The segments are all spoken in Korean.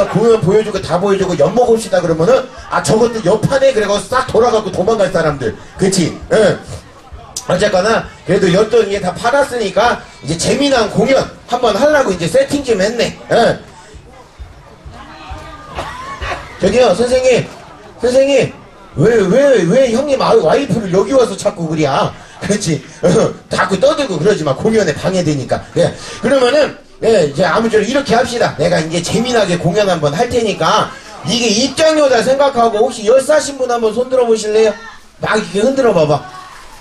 우리가 공연 보여주고 다 보여주고 엿먹읍시다 그러면은 아 저것도 옆판에 그래고 싹 돌아가고 도망갈 사람들. 그치? 응. 어쨌거나 그래도 엿돈 이게 다 팔았으니까 이제 재미난 공연 한번 하려고 이제 세팅 좀 했네. 응. 저기요 선생님. 선생님. 왜 왜 왜 형님 아- 와이프를 여기 와서 자꾸 그래야? 그렇지? 어, 자꾸 떠들고 그러지 마. 공연에 방해되니까. 예. 그러면은 예 이제 아무쪼록 이렇게 합시다. 내가 이제 재미나게 공연 한번 할 테니까 이게 입장료다 생각하고 혹시 열사신 분 한번 손 들어 보실래요? 막 이렇게 흔들어 봐봐.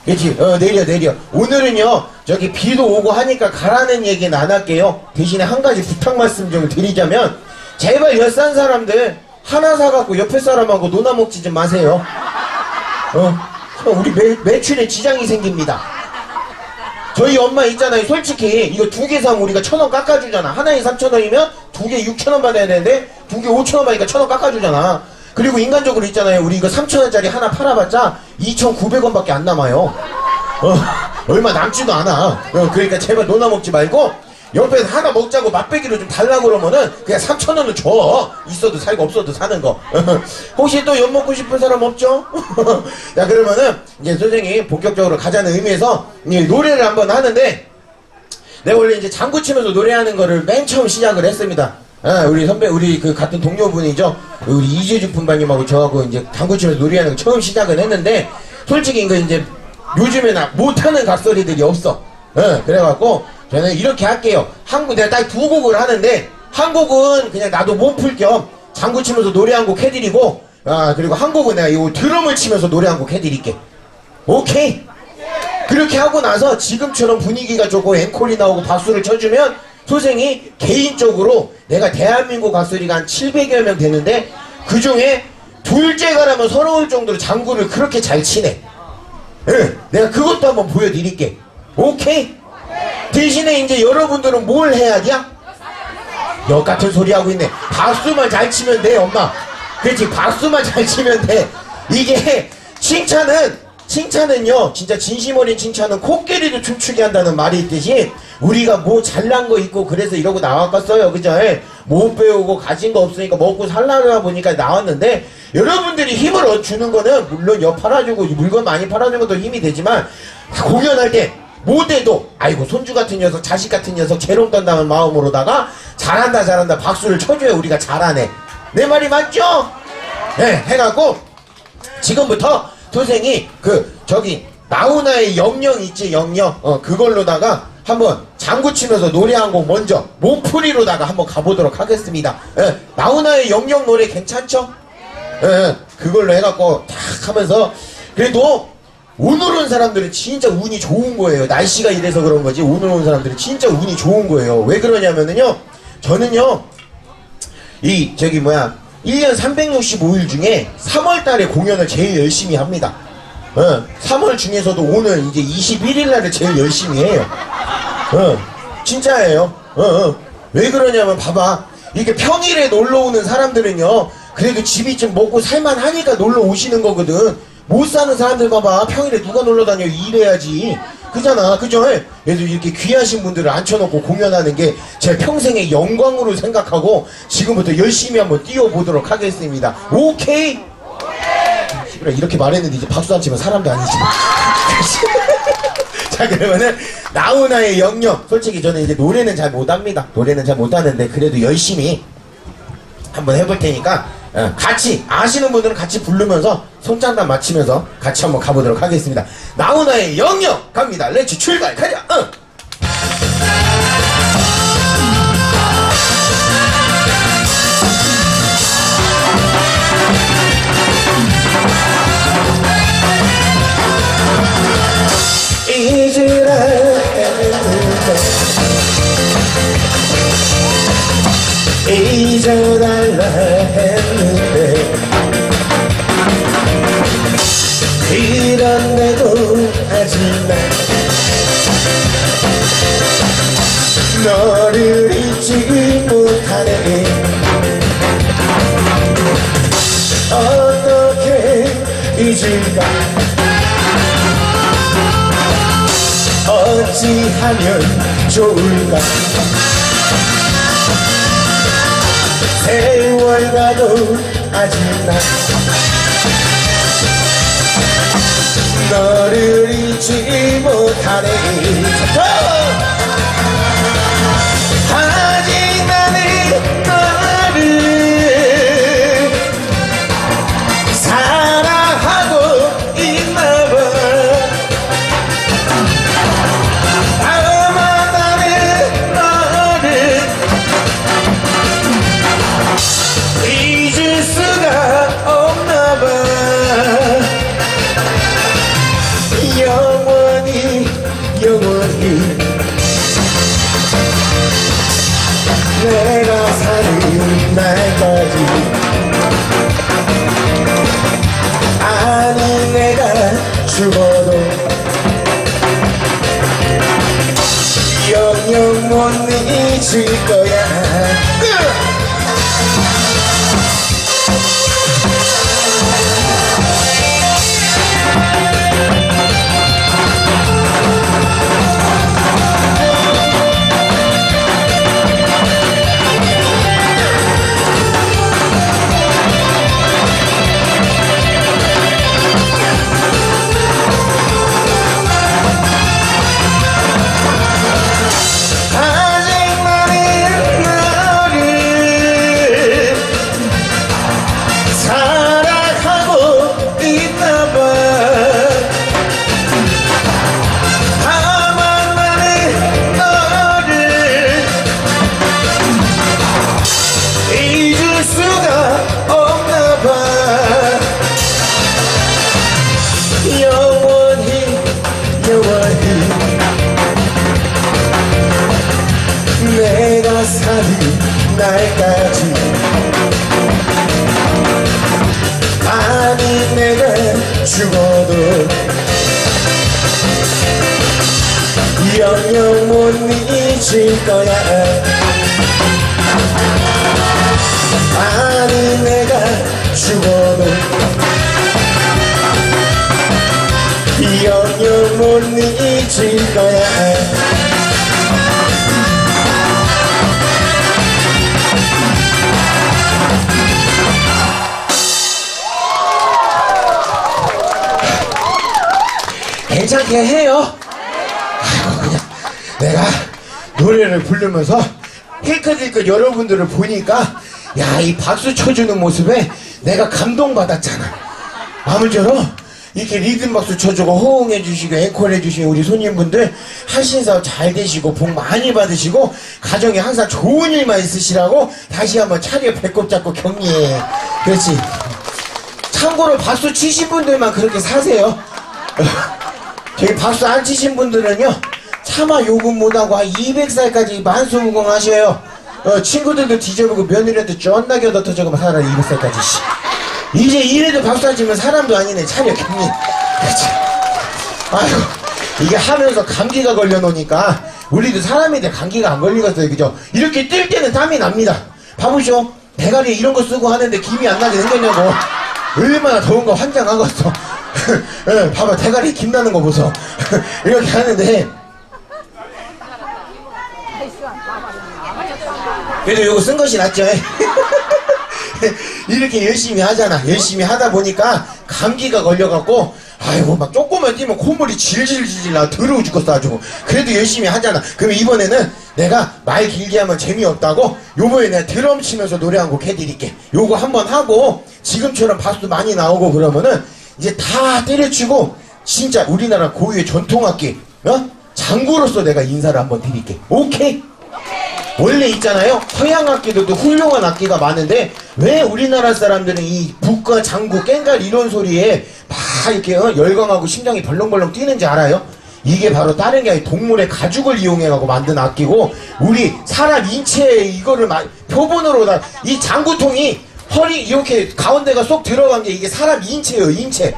그렇지? 어 내려 내려. 오늘은요 저기 비도 오고 하니까 가라는 얘기는 안 할게요. 대신에 한 가지 부탁 말씀 좀 드리자면 제발 열산 사람들 하나 사갖고 옆에 사람하고 논아 먹지 좀 마세요. 어 우리 매, 매출에 지장이 생깁니다 저희 엄마 있잖아요. 솔직히 이거 두 개 사면 우리가 천 원 깎아주잖아. 하나에 삼천 원이면 두 개 육천 원 받아야 되는데 두 개 오천 원 받으니까 천 원 깎아주잖아. 그리고 인간적으로 있잖아요. 우리 이거 삼천 원짜리 하나 팔아봤자 이천구백 원밖에 안 남아요. 어, 얼마 남지도 않아. 어, 그러니까 제발 논아 먹지 말고 옆에서 하나 먹자고 맛배기로 좀 달라고 그러면은 그냥 3천 원을 줘 있어도 살고 없어도 사는 거 혹시 또 엿 먹고 싶은 사람 없죠? 자 그러면은 이제 선생님 본격적으로 가자는 의미에서 이 노래를 한번 하는데 내가 원래 이제 장구 치면서 노래하는 거를 맨 처음 시작을 했습니다. 아, 우리 선배, 우리 그 같은 동료분이죠. 우리 이재주 분반님하고 저하고 이제 장구 치면서 노래하는 거 처음 시작을 했는데, 솔직히 이거 이제 요즘에 나 못하는 각소리들이 없어. 예, 그래갖고 저는 이렇게 할게요. 한국 내가 딱 두 곡을 하는데, 한 곡은 그냥 나도 몸풀 겸 장구 치면서 노래 한 곡 해드리고, 아, 그리고 한 곡은 내가 이 드럼을 치면서 노래 한 곡 해드릴게. 오케이? 그렇게 하고 나서 지금처럼 분위기가 좋고 앵콜이 나오고 박수를 쳐주면 소생이 개인적으로 내가 대한민국 가수리가 한 700여 명 되는데 그 중에 둘째가라면 서러울 정도로 장구를 그렇게 잘 치네. 응, 내가 그것도 한번 보여드릴게. 오케이? 대신에 이제 여러분들은 뭘 해야 돼? 역 같은 소리 하고 있네. 박수만 잘 치면 돼, 엄마. 그렇지, 박수만 잘 치면 돼. 이게 칭찬은 칭찬은요, 진짜 진심 어린 칭찬은 코끼리도 춤추게 한다는 말이 있듯이 우리가 뭐 잘난 거 있고 그래서 이러고 나왔겠어요, 그죠? 예, 못 배우고 가진 거 없으니까 먹고 살라다 보니까 나왔는데 여러분들이 힘을 얻- 주는 거는 물론 여 팔아주고 물건 많이 팔아주는 것도 힘이 되지만 공연할 때 못해도 아이고 손주 같은 녀석 자식 같은 녀석 재롱 떤다는 마음으로다가 잘한다 잘한다 박수를 쳐줘야 우리가 잘하네 내 말이 맞죠? 네 해갖고 지금부터 도생이 그 저기 나훈아의 영영 있지 영영 어 그걸로다가 한번 장구 치면서 노래 한 곡 먼저 몸풀이로다가 한번 가보도록 하겠습니다 예, 나훈아의 영영 노래 괜찮죠? 예, 그걸로 해갖고 탁 하면서 그래도 오늘 온 사람들은 진짜 운이 좋은 거예요. 날씨가 이래서 그런 거지. 오늘 온 사람들은 진짜 운이 좋은 거예요. 왜 그러냐면은요. 저는요. 이 저기 뭐야 1년 365일 중에 3월 달에 공연을 제일 열심히 합니다. 어, 3월 중에서도 오늘 이제 21일 날을 제일 열심히 해요. 어, 진짜예요. 어, 어. 왜 그러냐면 봐봐. 이게 평일에 놀러 오는 사람들은요. 그래도 집이 좀 먹고 살만하니까 놀러 오시는 거거든. 못 사는 사람들 봐봐. 평일에 누가 놀러 다녀 일해야지. 그잖아. 그죠? 그래도 이렇게 귀하신 분들을 앉혀놓고 공연하는 게 제 평생의 영광으로 생각하고 지금부터 열심히 한번 뛰어보도록 하겠습니다. 오케이? 씨발, 이렇게 말했는데 이제 박수 안 치면 사람도 아니지. 자 그러면은 나훈아의 영역 솔직히 저는 이제 노래는 잘 못합니다 노래는 잘 못하는데 그래도 열심히 한번 해볼 테니까 어, 같이 아시는 분들은 같이 부르면서 손장단 맞추면서 같이 한번 가보도록 하겠습니다. 나훈아의 영역 갑니다. 렛츠 출발. 가자. 했는데 잊어달라 잊을까 어찌하면 좋을까? 세월 가도 아직 난 너를 잊지 못하네. 아직 나는 너를 사랑 내 영영 못 잊을 거야 아니 내가 죽어도 영영 못 잊을 거야 괜찮게 해요. 내가 노래를 부르면서 힐끗힐끗 여러분들을 보니까 야 이 박수 쳐주는 모습에 내가 감동받았잖아. 아무쪼록 이렇게 리듬 박수 쳐주고 호응해 주시고 앵콜 해 주신 우리 손님분들 하신 사업 잘 되시고 복 많이 받으시고 가정에 항상 좋은 일만 있으시라고 다시 한번 차례 배꼽 잡고 격리해. 그렇지. 참고로 박수 치신 분들만 그렇게 사세요. 저기 박수 안 치신 분들은요 차마 요금 못하고 한 200살까지 만수무강 하셔요. 어, 친구들도 뒤져보고 며느리한테 쩐나게 얻어 터져고 살아 200살까지 씨. 이제 이래도 안 치면 사람도 아니네 차려 그치. 아이고 이게 하면서 감기가 걸려놓으니까 우리도 사람인데 감기가 안 걸리겠어요 그죠? 이렇게 뛸 때는 땀이 납니다. 봐보쇼 대가리에 이런 거 쓰고 하는데 김이 안 나게 생겼냐고. 얼마나 더운 거 환장하겠어 예, 봐봐 대가리 김 나는 거 보소. 이렇게 하는데 그래도 이거 쓴 것이 낫죠. 이렇게 열심히 하잖아. 열심히 하다 보니까 감기가 걸려갖고 아이고 막 조금만 뛰면 콧물이 질질질질 나 더러워 죽겠어 아주. 그래도 열심히 하잖아. 그럼 이번에는 내가 말 길게 하면 재미없다고 요번에 내가 드럼 치면서 노래 한 곡 해드릴게. 요거 한번 하고 지금처럼 박수 많이 나오고 그러면은 이제 다 때려치고 진짜 우리나라 고유의 전통악기 어? 장구로서 내가 인사를 한번 드릴게. 오케이? 원래 있잖아요. 서양 악기들도 훌륭한 악기가 많은데 왜 우리나라 사람들은 이 북과 장구, 깽갈 이런 소리에 막 이렇게 어, 열광하고 심장이 벌렁벌렁 뛰는지 알아요? 이게 바로 다른 게 아니라 동물의 가죽을 이용해가고 만든 악기고 우리 사람 인체에 이거를 마- 표본으로 다 이 장구통이 허리 이렇게 가운데가 쏙 들어간 게 이게 사람 인체예요 인체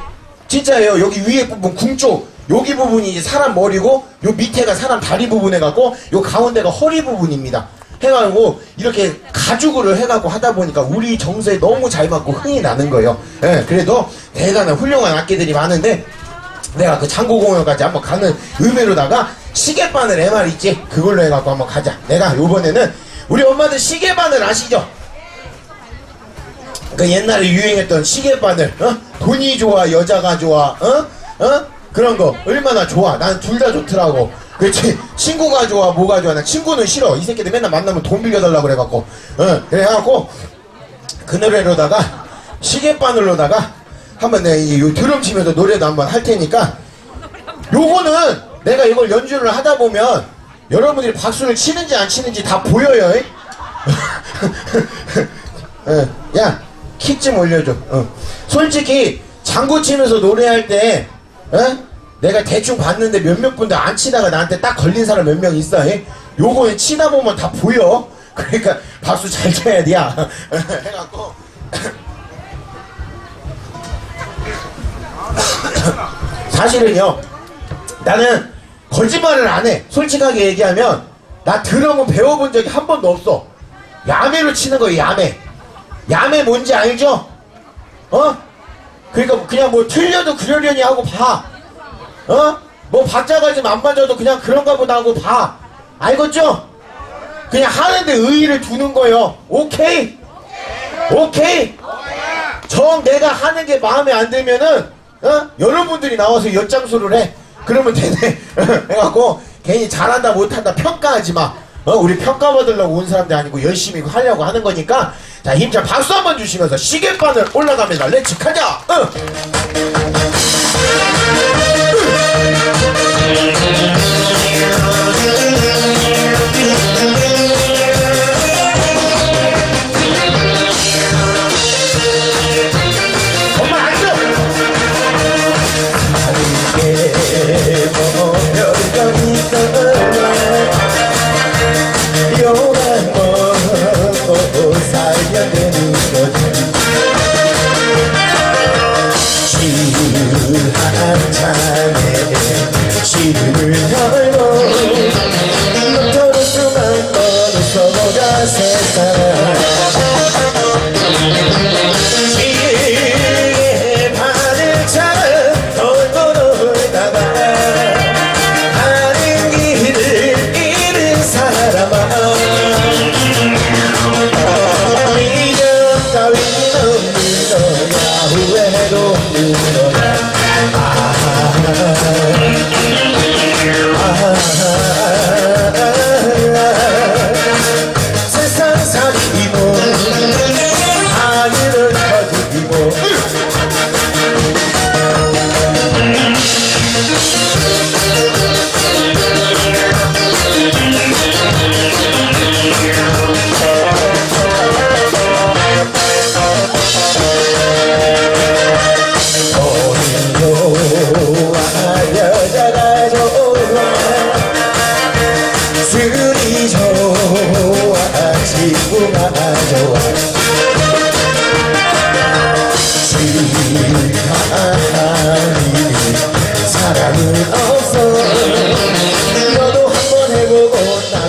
진짜예요 여기 위에 부분 궁 쪽 여기 부분이 사람 머리고 요 밑에가 사람 다리 부분 해갖고 요 가운데가 허리 부분입니다 해가지고 이렇게 가죽으로 해갖고 하다 보니까 우리 정서에 너무 잘 맞고 흥이 나는 거예요 예, 그래도 대단한 훌륭한 악기들이 많은데 내가 그 장고공연까지 한번 가는 의미로다가 시계바늘 MR 있지? 그걸로 해갖고 한번 가자. 내가 요번에는 우리 엄마들 시계바늘 아시죠? 그 옛날에 유행했던 시계바늘, 어? 돈이 좋아, 여자가 좋아, 어? 어? 그런 거 얼마나 좋아. 난 둘 다 좋더라고. 그렇지. 친구가 좋아, 뭐가 좋아. 나 친구는 싫어. 이 새끼들 맨날 만나면 돈 빌려달라고 그래갖고. 어, 그래갖고 그 노래로다가 시계바늘로다가 한번 내가 이요 드럼 치면서 노래도 한번 할 테니까 요거는 내가 이걸 연주를 하다 보면 여러분들이 박수를 치는지 안 치는지 다 보여요. 야, 킥좀 올려줘. 어. 솔직히 장구 치면서 노래할 때, 어? 내가 대충 봤는데 몇몇 분들 안 치다가 나한테 딱 걸린 사람 몇 명 있어. 이? 요거 치다 보면 다 보여. 그러니까 박수 잘 쳐야 돼. 야. 해갖고. 사실은요, 나는 거짓말을 안 해. 솔직하게 얘기하면, 나 드럼은 배워본 적이 한 번도 없어. 야매로 치는 거예요, 야매. 야매 뭔지 알죠? 어? 그러니까 그냥 뭐 틀려도 그러려니 하고 봐. 어? 뭐 박자가 좀안 맞아도 그냥 그런가 보다 하고 봐. 알겠죠? 그냥 하는데 의의를 두는 거예요. 오케이? 오케이? 정 내가 하는 게 마음에 안 들면은 어? 여러분들이 나와서 엿장수를 해. 그러면 되네. 해갖고 괜히 잘한다 못한다 평가하지 마. 어, 우리 평가받으려고 온 사람들 아니고 열심히 하려고 하는 거니까 자 힘찬 박수 한번 주시면서 시계바늘 올라가면서 렛츠 가자. 응. 후회도 없는 거야. 세상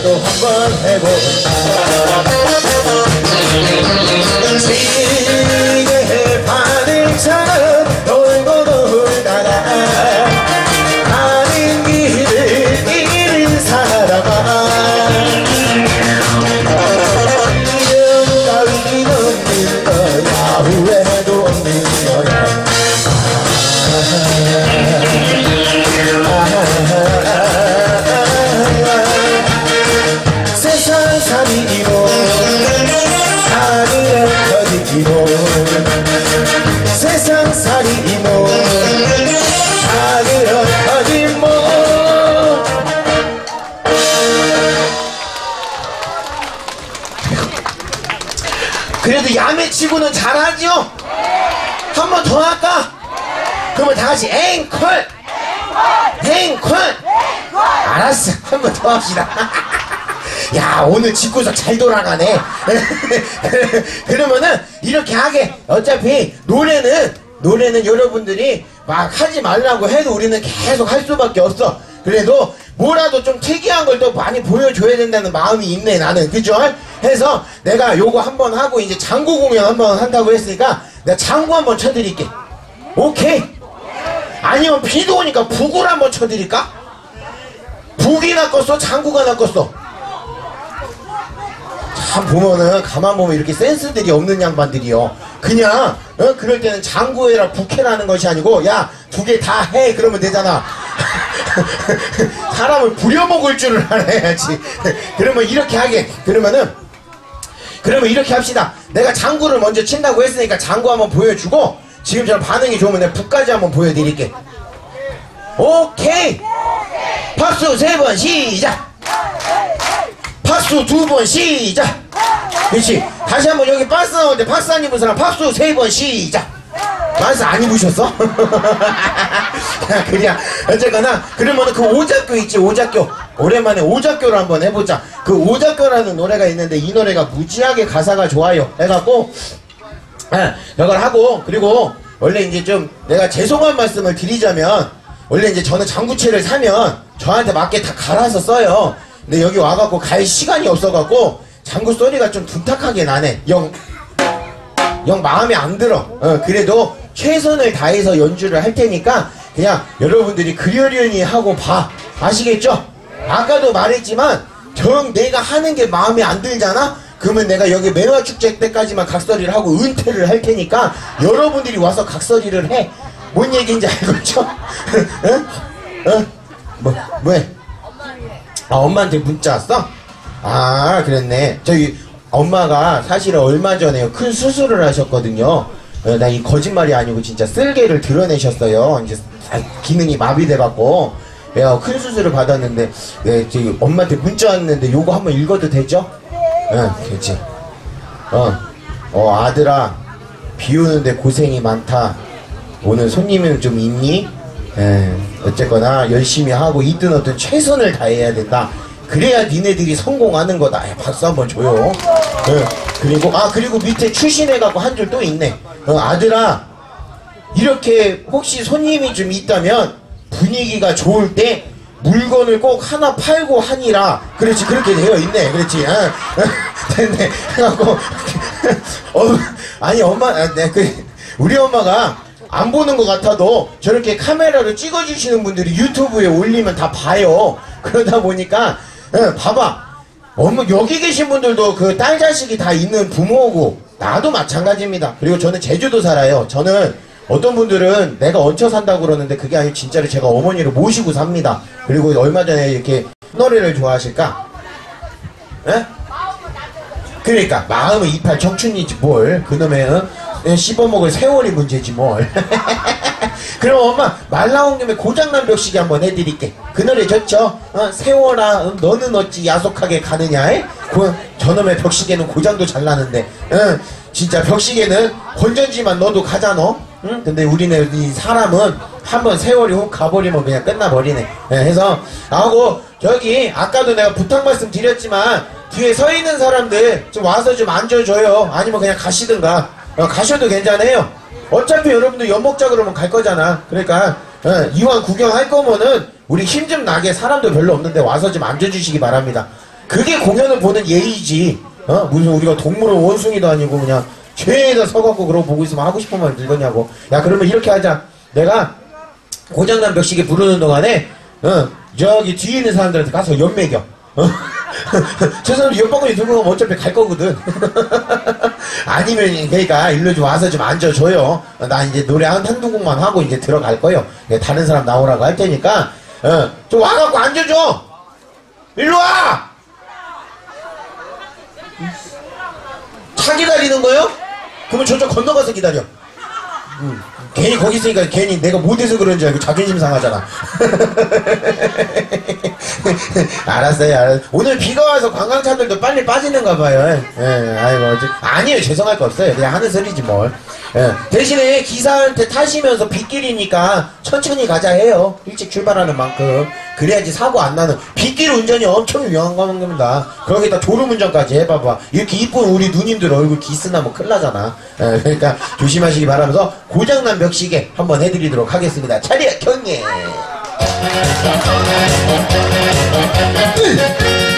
나도 한번 그러면 다 같이 앵콜! 앵콜! 알았어. 한 번 더 합시다. 야, 오늘 집구석 잘 돌아가네. 그러면은 이렇게 하게. 어차피 노래는, 노래는 여러분들이 막 하지 말라고 해도 우리는 계속 할 수밖에 없어. 그래도 뭐라도 좀 특이한 걸 또 많이 보여줘야 된다는 마음이 있네, 나는. 그죠? 해서 내가 요거 한번 하고 이제 장구 공연 한번 한다고 했으니까 내가 장구 한번 쳐드릴게. 오케이? 아니면 비도 오니까 북을 한번 쳐드릴까? 북이 낚았어? 장구가 낚았어? 참 보면은 가만 보면 이렇게 센스들이 없는 양반들이요. 그냥 어? 그럴 때는 장구해라 북해라는 것이 아니고 야두개다해 그러면 되잖아 사람을 부려먹을 줄을 알아야지 그러면 이렇게 하게 그러면은 그러면 이렇게 합시다 내가 장구를 먼저 친다고 했으니까 장구 한번 보여주고 지금처럼 반응이 좋으면 내가 북까지 한번 보여드릴게. 오케이. 박수 세 번 시작. 박수 두 번 시작. 그렇지. 다시 한번 여기 박스 나오는데 박스 안 입은 사람 박수 세 번 시작. 박스 안 입으셨어? 그냥 어쨌거나 그러면은 그 오작교 있지 오작교. 오랜만에 오작교를 한번 해보자. 그 오작교라는 노래가 있는데 이 노래가 무지하게 가사가 좋아요. 해갖고 예, 이걸 하고 그리고 원래 이제 좀 내가 죄송한 말씀을 드리자면 원래 이제 저는 장구채를 사면 저한테 맞게 다 갈아서 써요. 근데 여기 와갖고 갈 시간이 없어갖고 장구 소리가 좀 둔탁하게 나네. 영, 영 마음에 안 들어. 어, 그래도 최선을 다해서 연주를 할 테니까 그냥 여러분들이 그려려니 하고 봐. 아시겠죠? 아까도 말했지만 정 내가 하는 게 마음에 안 들잖아? 그러면 내가 여기 매화축제 때까지만 각설이를 하고 은퇴를 할 테니까 여러분들이 와서 각설이를 해. 뭔 얘기인지 알고 있죠? 응? 응? 뭐, 왜? 아, 엄마한테 문자 왔어? 아, 그랬네. 저기, 엄마가 사실은 얼마 전에 큰 수술을 하셨거든요. 나 이 거짓말이 아니고 진짜 쓸개를 드러내셨어요. 이제 아, 기능이 마비돼갖고. 내가 큰 수술을 받았는데, 네, 저기 엄마한테 문자 왔는데 요거 한번 읽어도 되죠? 응, 그렇지. 어, 어, 아들아, 비 오는데 고생이 많다. 오늘 손님은 좀 있니? 에, 어쨌거나 열심히 하고 있든 어든 최선을 다해야 된다. 그래야 니네들이 성공하는 거다. 야, 박수 한번 줘요. 예, 그리고 아 그리고 밑에 출신해갖고 한 줄 또 있네. 어, 아들아 이렇게 혹시 손님이 좀 있다면 분위기가 좋을 때 물건을 꼭 하나 팔고 하니라. 그렇지 그렇게 되어 있네. 그렇지. 아, 됐네. 해갖고 어, 아니 엄마 아, 네, 그, 우리 엄마가 안 보는 것 같아도 저렇게 카메라로 찍어주시는 분들이 유튜브에 올리면 다 봐요. 그러다 보니까 예, 봐봐. 어머 여기 계신 분들도 그 딸 자식이 다 있는 부모고 나도 마찬가지입니다. 그리고 저는 제주도 살아요. 저는 어떤 분들은 내가 얹혀 산다고 그러는데 그게 아니고 진짜로 제가 어머니를 모시고 sab니다. 그리고 얼마 전에 이렇게 노래를 좋아하실까? 예? 그러니까 마음은 이팔 청춘이지 뭘 그놈의 어? 씹어먹을 세월이 문제지 뭘 그럼 엄마 말 나온 김에 고장난 벽시기 한번 해드릴게 그 노래 좋죠? 어, 세월아 어, 너는 어찌 야속하게 가느냐 에? 그, 저놈의 벽시계는 고장도 잘 나는데 어, 진짜 벽시계는 건전지만 넣어도 가잖아 응? 근데 우리네 이 사람은 한번 세월이 훅 가버리면 그냥 끝나버리네. 예, 해서 하고 저기 아까도 내가 부탁 말씀 드렸지만 뒤에 서 있는 사람들 좀 와서 좀 앉아줘요. 아니면 그냥 가시든가. 어, 가셔도 괜찮아요. 어차피 여러분들 연 먹자 그러면 갈 거잖아. 그러니까 어, 이왕 구경할 거면은 우리 힘 좀 나게 사람도 별로 없는데 와서 좀 앉아주시기 바랍니다. 그게 공연을 보는 예의지. 어? 무슨 우리가 동물원 원숭이도 아니고 그냥 죄에다 서갖고 그러고 보고 있으면 하고 싶은 말 들겠냐고. 야 그러면 이렇게 하자. 내가 고장난 벽시계 부르는 동안에 어, 저기 뒤에 있는 사람들한테 가서 연매겨. 어? 저 사람들 옆방울이 들고 가면 어차피 갈 거거든. 아니면 그러니까 일로 좀 와서 좀 앉아줘요. 어, 나 이제 노래 한, 한두 곡만 하고 이제 들어갈 거예요. 네, 다른 사람 나오라고 할 테니까 어, 좀 와갖고 앉아줘. 일로 와! 차 기다리는 거요? 그러면 저쪽 건너가서 기다려. 음, 괜히 거기 있으니까 괜히 내가 못해서 그런 줄 알고 자존심 상하잖아. 알았어요, 알았어요. 오늘 비가 와서 관광차들도 빨리 빠지는가 봐요. 예, 아이고, 아니에요. 죄송할 거 없어요. 그냥 하는 소리지 뭘. 예, 대신에 기사한테 타시면서 빗길이니까 천천히 가자 해요. 일찍 출발하는 만큼. 그래야지 사고 안 나는. 빗길 운전이 엄청 위험한 겁니다. 거기다 졸음 운전까지 해봐봐. 이렇게 이쁜 우리 누님들 얼굴 기스나 뭐 큰일 나잖아. 예, 그러니까 조심하시기 바라면서 고장난 벽 시계 한번 해드리도록 하겠습니다. 차례 경례.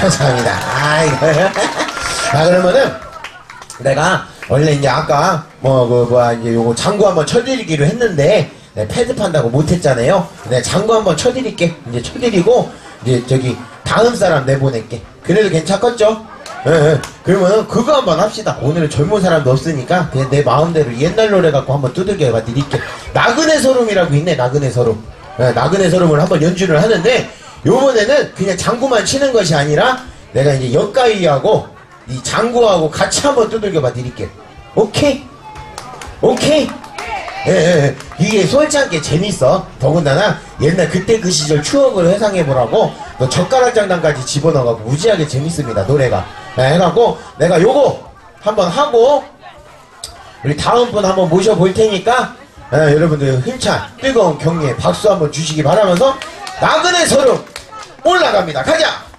감사합니다. 자, 그러면은, 내가, 원래 이제 아까, 뭐, 그, 뭐야, 이제 요거 장구 한번 쳐드리기로 했는데, 네, 패드 판다고 못했잖아요. 네, 장구 한번 쳐드릴게. 이제 쳐드리고, 이제 저기, 다음 사람 내보낼게. 그래도 괜찮겠죠? 예, 예. 그러면은 그거 한번 합시다. 오늘은 젊은 사람도 없으니까 그냥 내 마음대로 옛날 노래 갖고 한번 두들겨 봐 드릴게. 나그네 서름이라고 있네. 나그네 서름. 예, 나그네 서름을 한번 연주를 하는데 요번에는 그냥 장구만 치는 것이 아니라 내가 이제 역가이하고 이 장구하고 같이 한번 두들겨 봐 드릴게. 오케이? 오케이? 예, 예, 예. 이게 솔직하게 재밌어. 더군다나 옛날 그때 그 시절 추억을 회상해보라고 너 젓가락 장단까지 집어넣어가고 무지하게 재밌습니다. 노래가. 예, 해갖고 내가 요거 한번 하고 우리 다음 분 한번 모셔볼 테니까 예, 여러분들 힘찬 뜨거운 격려에 박수 한번 주시기 바라면서 나그네 서름 올라갑니다. 가자!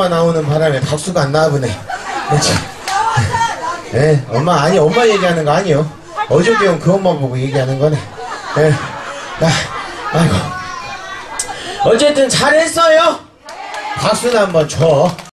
세상에 우리 엄마 나오는 바람에 박수가 안 나와 보네. 그렇지. 예, 엄마, 아니, 엄마 얘기하는 거 아니요. 어저께 온그 엄마 보고 얘기하는 거네. 예. 아, 아이고. 어쨌든 잘했어요. 박수나 한번 쳐.